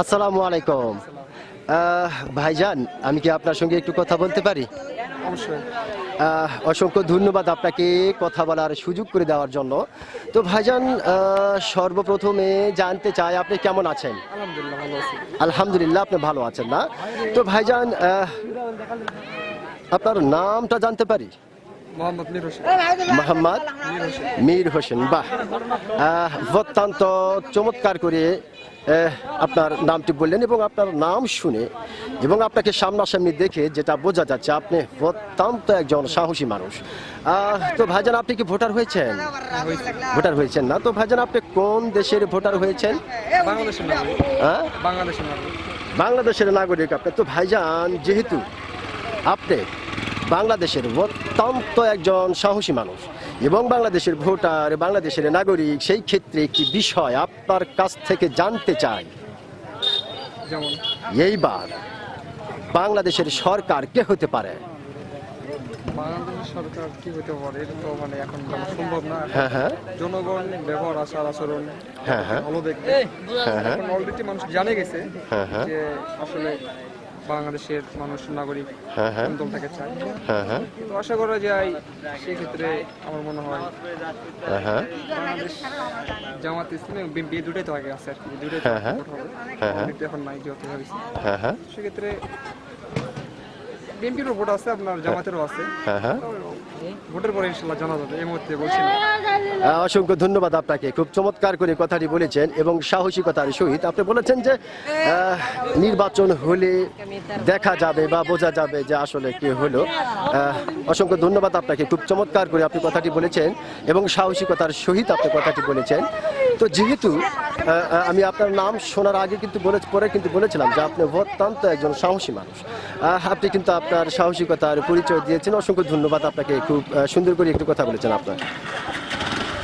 আসসালামু আলাইকুম। ভাইজান আমি কি আপনার সঙ্গে একটু কথা বলতে পারি? অসংখ্য ধন্যবাদ আপনাকে কথা বলার সুযোগ করে দেওয়ার জন্য। তো ভাইজান সর্বপ্রথমে জানতে চাই আপনি কেমন আছেন? আলহামদুলিল্লাহ আপনি ভালো আছেন না? তো ভাইজান আপনার নামটা জানতে পারি? মোহাম্মদ মির হোসেন বাহ। অত্যন্ত চমৎকার করে আপনার নামটি বললেন এবং আপনার নাম শুনে এবং আপনাকে সামনাসামনি দেখে যেটা বোঝা যাচ্ছে আপনি অত্যন্ত একজন সাহসী মানুষ। আহ, তো ভাইজান আপনি কি ভোটার হয়েছেন? ভোটার হয়েছেন না। তো ভাইজান আপনি কোন দেশের ভোটার হয়েছেন? হ্যাঁ? বাংলাদেশের নাগরিক। বাংলাদেশের নাগরিক আপনি। তো ভাইজান যেহেতু আপনি বাংলাদেশের অত্যন্ত একজন সাহসী মানুষ এবং বাংলাদেশের ভোটার বাংলাদেশের নাগরিক সেই ক্ষেত্রে একটি বিষয় আপনার কাছ থেকে জানতে চাই। এইবার বাংলাদেশের সরকার কে হতে পারে? বাংলাদেশ সরকার কি হতে পারে? এটা তো মানে এখন সম্ভব না। হ্যাঁ হ্যাঁ। জনগণ ব্যবহার আচার আচরণ হ্যাঁ, হ্যাঁ। ভালো দেখবে। হ্যাঁ, হ্যাঁ। এখন অলরেডি মানুষ জানে গেছে হ্যাঁ, হ্যাঁ। যে আসলে বাংলাদেশের মানুষ নাগরিক হ্যাঁ, হ্যাঁ। দলটাকে চায় হ্যাঁ হ্যাঁ তো আশা করা যায় সেক্ষেত্রে আমার মনে হয় হ্যাঁ হ্যাঁ বাংলাদেশ জামাত ইসলামী বিএনপি দুটোই তো আগে আছে আর কি দুটোই হ্যাঁ, হ্যাঁ। হ্যাঁ, হ্যাঁ। অলরেডি এখন নাই যেহেতু হ্যাঁ হ্যাঁ সেক্ষেত্রে বিএনপিরও ভোট আছে আপনার জামাতেরও আছে। হ্যাঁ হ্যাঁ। ভোটের পরে ইনশাল্লাহ জানা যাবে এই মুহূর্তে বলছি অসংখ্য ধন্যবাদ আপনাকে। খুব চমৎকার করে কথাটি বলেছেন এবং সাহসিকতার সহিত আপনি বলেছেন যে নির্বাচন হলে দেখা যাবে বা বোঝা যাবে যে আসলে কি হলো। অসংখ্য ধন্যবাদ আপনাকে। খুব চমৎকার করে আপনি কথাটি বলেছেন এবং সাহসিকতার সহিত আপনি কথাটি বলেছেন। তো যেহেতু আমি আপনার নাম শোনার আগে কিন্তু বলে, পরে কিন্তু বলেছিলাম যে আপনি অত্যন্ত একজন সাহসী মানুষ। আপনি কিন্তু আপনার সাহসিকতার পরিচয় দিয়েছেন। অসংখ্য ধন্যবাদ আপনাকে। খুব সুন্দর করে একটু কথা বলেছেন আপনার।